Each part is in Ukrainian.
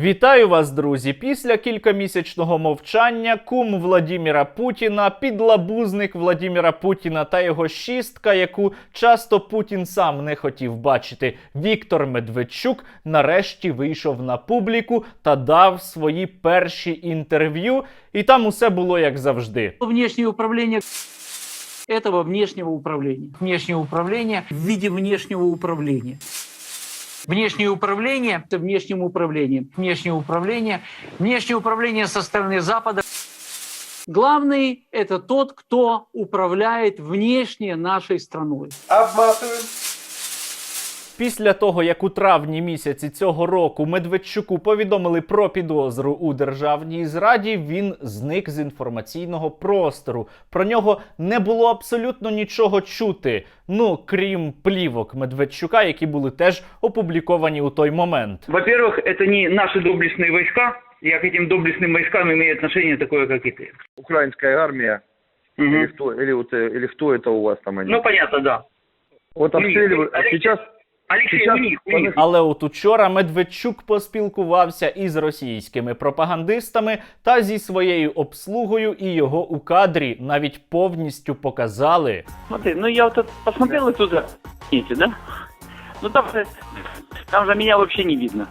Вітаю вас, друзі! Після кількомісячного мовчання кум Владіміра Путіна, підлабузник Владіміра Путіна та його шістка, яку часто Путін сам не хотів бачити. Віктор Медведчук нарешті вийшов на публіку та дав свої перші інтерв'ю, і там усе було як завжди. внешнее управление этого внешнего управления. Внешнее управление в виде внешнего управления. Внешнее управление – это внешним управлением. Внешнее управление, внешнее управление со стороны Запада. Главный – это тот, кто управляет внешне нашей страной. Обматываем. Після того, як у травні місяці цього року Медведчуку повідомили про підозру у державній зраді, він зник з інформаційного простору. Про нього не було абсолютно нічого чути. Ну крім плівок Медведчука, які були теж опубліковані у той момент. Во-первых, это не наши доблестные войска. Я к этим доблестным войскам имею отношение такое, как и ты. Украинская армия. Мгм. Или, кто, или, вот, э, или кто это у вас там они? Ну, понятно, да. вот ну, обстреливают. Алексей- Сейчас Алексей, Сейчас у них, у них. Але от учора Медведчук поспілкувався із російськими пропагандистами та зі своєю обслугою, і його у кадрі навіть повністю показали. Смотри, ну я вот это посмотрел и туда, да? Ну там, же- там же меня вообще не видно.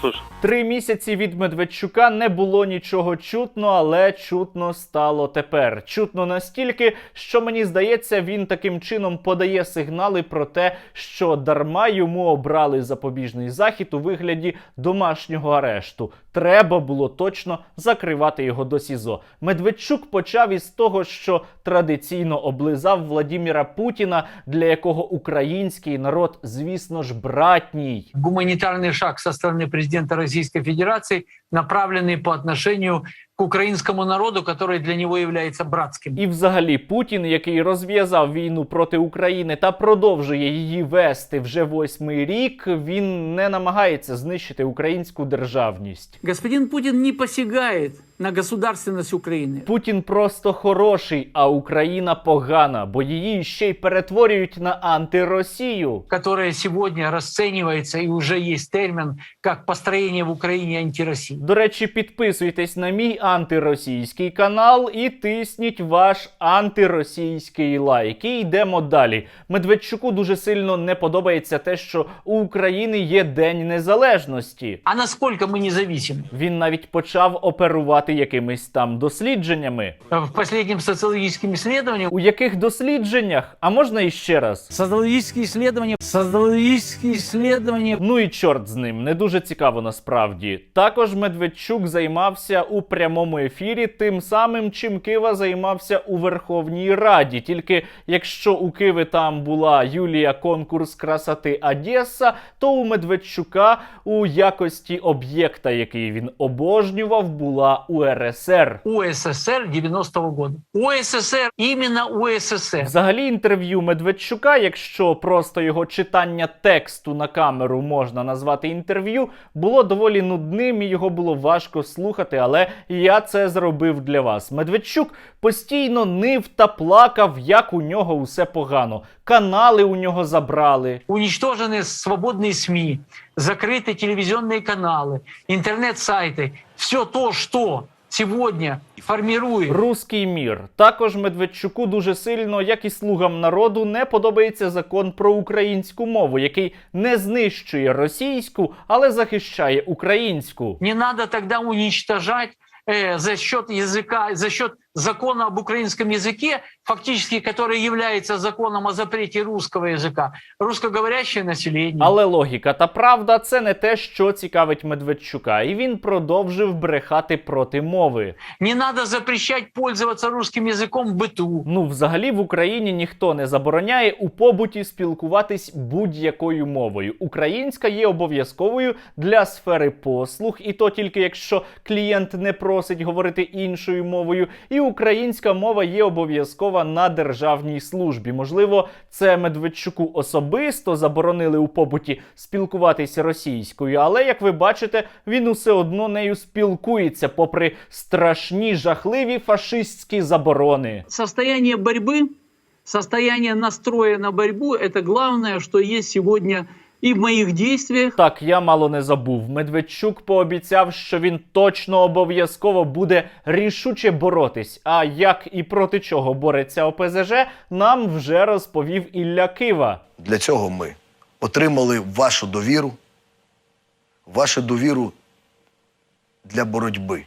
Слушай, Три місяці від Медведчука не було нічого чутно, але чутно стало тепер. Чутно настільки, що мені здається, він таким чином подає сигнали про те, що дарма йому обрали запобіжний захід у вигляді домашнього арешту. Треба було точно закривати його до СІЗО. Медведчук почав із того, що традиційно облизав Владіміра Путіна, для якого український народ, звісно ж, братній. Гуманитарный шаг со стороны президента Российской Федерации, направленные по отношению к украинскому народу, который для него является братским. І взагалі Путін, який розв'язав війну проти України та продовжує її вести вже восьмий рік, він не намагається знищити українську державність. Господин Путин не посягает на государственность Украины. Путін просто хороший, а Україна погана, бо її ще й перетворюють на антиросію. которая сегодня расценивается и уже есть термин как построение в Украине антироссии. До речі, підписуйтесь на мій антиросійський канал і тисніть ваш антиросійський лайк. І йдемо далі. Медведчуку дуже сильно не подобається те, що у України є День Незалежності. А насколько мы независимы? Він навіть почав оперувати якимись там дослідженнями. В последнем социологическом исследовании У яких дослідженнях? А можна іще раз? Социологические исследования, социологические исследования Ну і чорт з ним, не дуже цікаво насправді. Також Медведчук займався у прямому ефірі тим самим, чим Кива займався у Верховній Раді. Тільки якщо у Киви там була Юлія конкурс красоти Одеса, то у Медведчука у якості об'єкта, який він обожнював, була УРСР. УССР 90-го года. УССР, именно УССР. Взагалі, інтерв'ю Медведчука, якщо просто його читання тексту на камеру можна назвати інтерв'ю, було доволі нудним і його було важко слухати, але я це зробив для вас. Медведчук постійно нив та плакав, як у нього усе погано. Канали у нього забрали. Уничтожены свободные СМИ, закрыты телевизионные каналы, интернет-сайты. Все то, что сегодня формирует Руський мір. Також Медведчуку дуже сильно, як і слугам народу, не подобається закон про українську мову, який не знищує російську, але захищає українську. Не надо тогда уничтожать э, за счет языка, за счет закона об украинском языке, фактически который является законом о запрете русского языка, русскоговорящее население. Але логіка та правда це не те, що цікавить Медведчука, і він продовжив брехати проти мови. Не надо запрещать пользоваться русским языком в быту. Ну, взагалі, в Україні ніхто не забороняє у побуті спілкуватись будь-якою мовою. Українська є обов'язковою для сфери послуг, і то тільки якщо клієнт не просить говорити іншою мовою, і українська мова є обов'язкова на державній службі. Можливо, це Медведчуку особисто заборонили у побуті спілкуватися російською, але як ви бачите, він усе одно нею спілкується, попри страшні жахливі фашистські заборони. Состояние борьбы, состояние настроя на борьбу – это главное, что есть сегодня и в моих действиях Так, я мало не забув. Медведчук пообіцяв, що він точно обов'язково буде рішуче боротись. А як і проти чого бореться ОПЗЖ, нам вже розповів Ілля Кива. Для цього ми отримали вашу довіру, вашу довіру для боротьби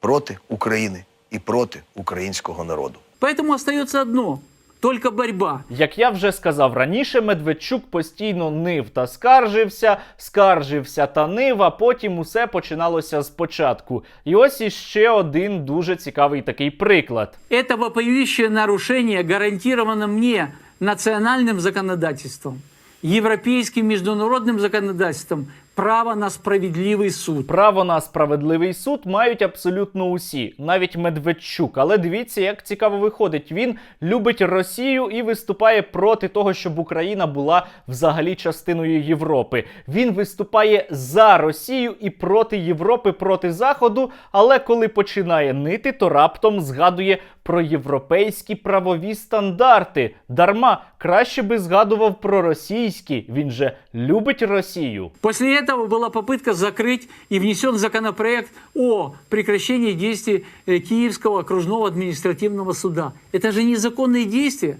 проти України і проти українського народу. Поэтому остается одно – только борьба. Як я вже сказав раніше, Медведчук постійно нив та скаржився, скаржився та нив, а потім усе починалося спочатку. І ось іще один дуже цікавий такий приклад. Это вопиющее нарушение гарантировано мне национальным законодательством, европейским международным законодательством право на справедливый суд. Право на справедливий суд мають абсолютно усі, навіть Медведчук. Але дивіться, як цікаво виходить. Він любить Росію і виступає проти того, щоб Україна була взагалі частиною Європи. Він виступає за Росію і проти Європи, проти Заходу. Але коли починає нити, то раптом згадує про європейські правові стандарти. Дарма краще би згадував про російські. Він же любить Росію. После этого была попытка закрыть и внесен законопроект о прекращении действий э, Киевского окружного административного суда. Это же незаконные действия,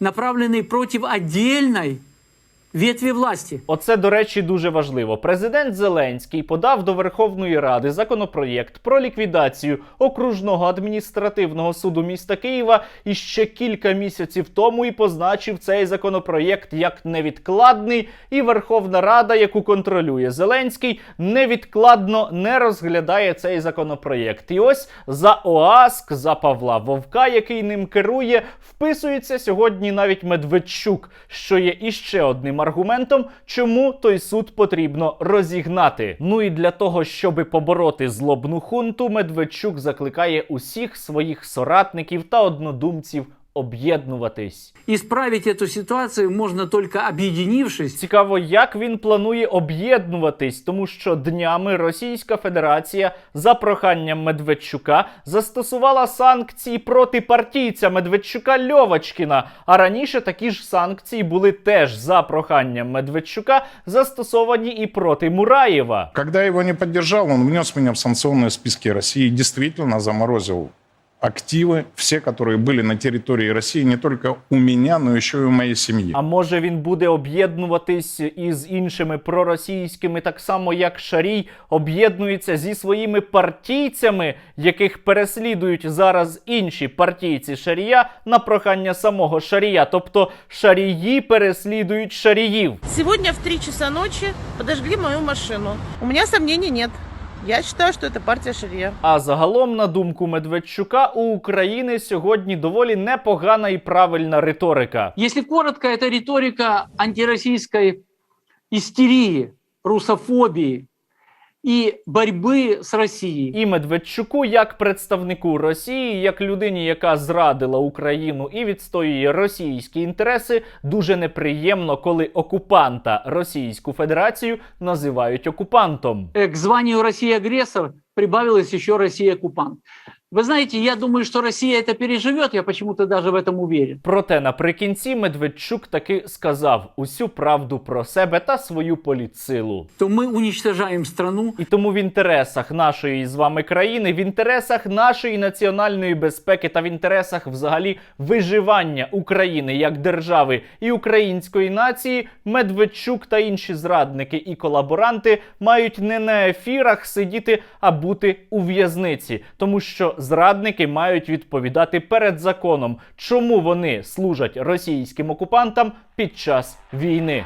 направленные против отдельной ветви власти. Оце, до речі, дуже важливо. Президент Зеленський подав до Верховної Ради законопроєкт про ліквідацію окружного адміністративного суду міста Києва і ще кілька місяців тому і позначив цей законопроєкт як невідкладний. І Верховна Рада, яку контролює Зеленський, невідкладно не розглядає цей законопроєкт. І ось за ОАСК, за Павла Вовка, який ним керує, вписується сьогодні навіть Медведчук, що є іще одним аргументом, чому той суд потрібно розігнати. Ну і для того, щоб побороти злобну хунту, Медведчук закликає усіх своїх соратників та однодумців об'єднуватись. Исправить эту ситуацию можно только объединившись Цікаво, як він планує об'єднуватись, тому що днями Російська Федерація за проханням Медведчука застосувала санкції проти партійця Медведчука Льовочкіна. А раніше такі ж санкції були теж за проханням Медведчука застосовані і проти Мураєва. Когда я его не поддержал, он внес меня в санкционные списки России и действительно заморозил активы, все, которые были на территории России, не только у меня, но еще и у моей семьи. А може він буде об'єднуватись із іншими проросійськими, так само як Шарій об'єднується зі своїми партійцями, яких переслідують зараз інші партійці Шарія на прохання самого Шарія. Тобто шарії переслідують шаріїв. Сегодня в 3 часа ночи подожгли мою машину. У меня сомнений нет. Я вважаю, що це партія Шарія. А загалом, на думку Медведчука, у України сьогодні доволі непогана і правильна риторика. Якщо коротко, це риторика антиросійської істерії, русофобии и боротьби з Росією. І Медведчуку, як представнику Росії, як людині, яка зрадила Україну і відстоює російські інтереси, дуже неприємно, коли окупанта Російську Федерацію називають окупантом. Э, К званию Россия-агрессор прибавилась еще Россия-оккупант. Вы знаете, я думаю, что Россия это переживет, я почему-то даже в этом уверен. Проте наприкінці Медведчук таки сказав усю правду про себе та свою політсилу. То мы уничтожаем страну, І тому в інтересах нашої з вами країни, в інтересах нашої національної безпеки та в інтересах взагалі виживання України як держави і української нації, Медведчук та інші зрадники і колаборанти мають не на ефірах сидіти, а бути у в'язниці, тому що зрадники мають відповідати перед законом, чому вони служать російським окупантам під час війни.